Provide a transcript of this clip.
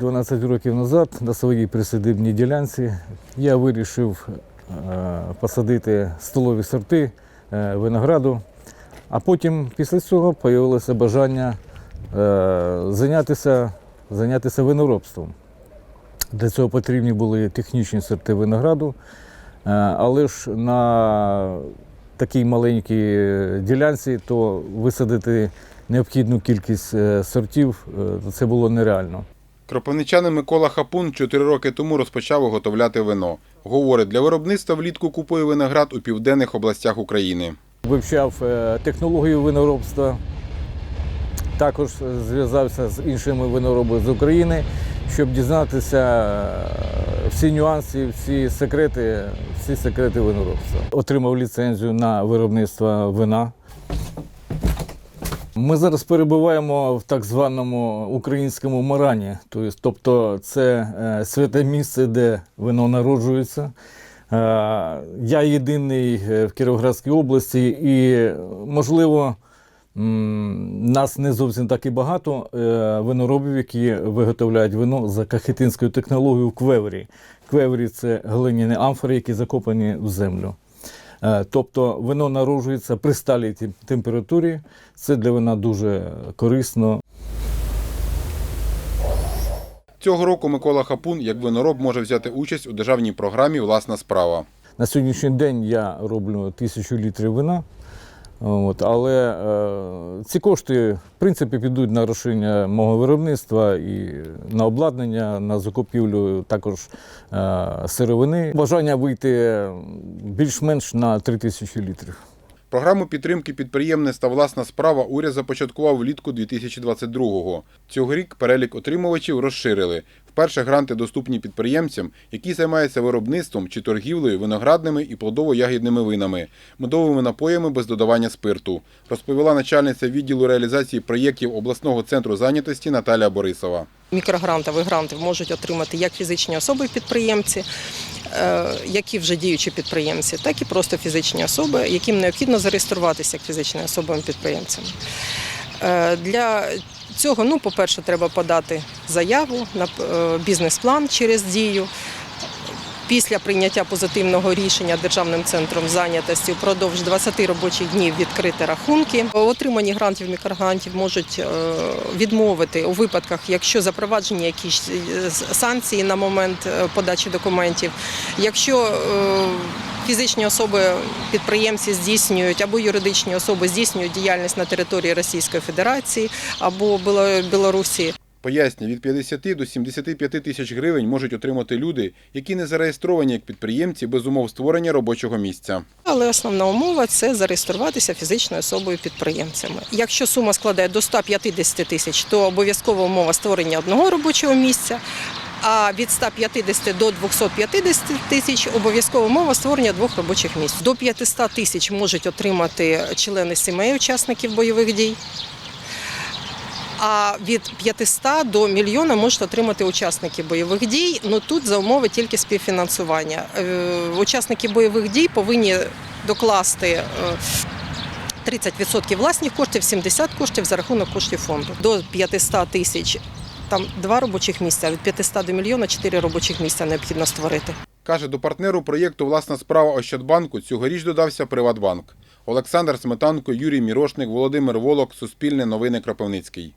12 років назад на своїй присадибній ділянці я вирішив е, посадити столові сорти е, винограду, а потім після цього з'явилося бажання е, зайнятися, зайнятися виноробством. Для цього потрібні були технічні сорти винограду, але ж на такій маленькій ділянці то висадити необхідну кількість сортів це було нереально. Кропивничанин Микола Хапун 4 роки тому розпочав виготовляти вино. Говорить, для виробництва влітку купує виноград у південних областях України. Вивчав е, технологію виноробства, також зв'язався з іншими виноробами з України, щоб дізнатися е, всі нюанси, всі секрети, всі секрети виноробства. Отримав ліцензію на виробництво вина. Ми зараз перебуваємо в так званому українському Марані, тобто це е, святе місце, де вино народжується. Е, Я єдиний е, в Кіровоградській області, і можливо, нас не зовсім так і багато виноробів, які виготовляють вино за кахетинською технологією квевері. Квевері це глиняні амфори, які закопані в землю. Е, Тобто вино народжується при сталій температурі. Це для вина дуже корисно. Цього року Микола Хапун, як винороб, може взяти участь у державній програмі Власна справа. На сьогоднішній день я роблю тисячу літрів вина. От, але е, ці кошти, в принципі, підуть на розширення мого виробництва і на обладнання, на закупівлю також е, сировини. Бажання вийти більш-менш на 3 тисячі літрів. Програму підтримки підприємництва Власна справа уряд започаткував влітку 2022-го. Цьогорік перелік отримувачів розширили. Вперше гранти доступні підприємцям, які займаються виробництвом чи торгівлею виноградними і плодово-ягідними винами, медовими напоями без додавання спирту, розповіла начальниця відділу реалізації проєктів обласного центру зайнятості Наталія Борисова. Мікрогрантових грантів можуть отримати як фізичні особи-підприємці, які вже діючі підприємці, так і просто фізичні особи, яким необхідно зареєструватися як фізичними особами-підприємцями. Е, Для цього, ну, по-перше, треба подати заяву на е, бізнес-план через дію. Після прийняття позитивного рішення Державним центром зайнятості впродовж 20 робочих днів відкрити рахунки. Отримані грантів мікрогрантів можуть е, відмовити у випадках, якщо запроваджені якісь е, санкції на момент е, подачі документів, якщо фізичні особи підприємці здійснюють або юридичні особи здійснюють діяльність на території Російської Федерації або Біло- Білорусі. Пояснює, від 50 до 75 тисяч гривень можуть отримати люди, які не зареєстровані як підприємці без умов створення робочого місця. Але основна умова це зареєструватися фізичною особою підприємцями. Якщо сума складає до 150 тисяч, то обов'язкова умова створення одного робочого місця. А від 150 до 250 тисяч обов'язкова умова створення двох робочих місць. До 500 тисяч можуть отримати члени сімей учасників бойових дій. А від 500 до мільйона можуть отримати учасники бойових дій. Ну тут за умови тільки співфінансування. Е, Учасники бойових дій повинні докласти. е, 30% власних коштів, 70% коштів за рахунок коштів фонду. До 500 тисяч там два робочих місця, від 500 до мільйона чотири робочих місця необхідно створити. Каже, до партнеру проєкту Власна справа Ощадбанку цьогоріч додався Приватбанк. Олександр Сметанко, Юрій Мірошник, Володимир Волок, Суспільне новини Кропивницький.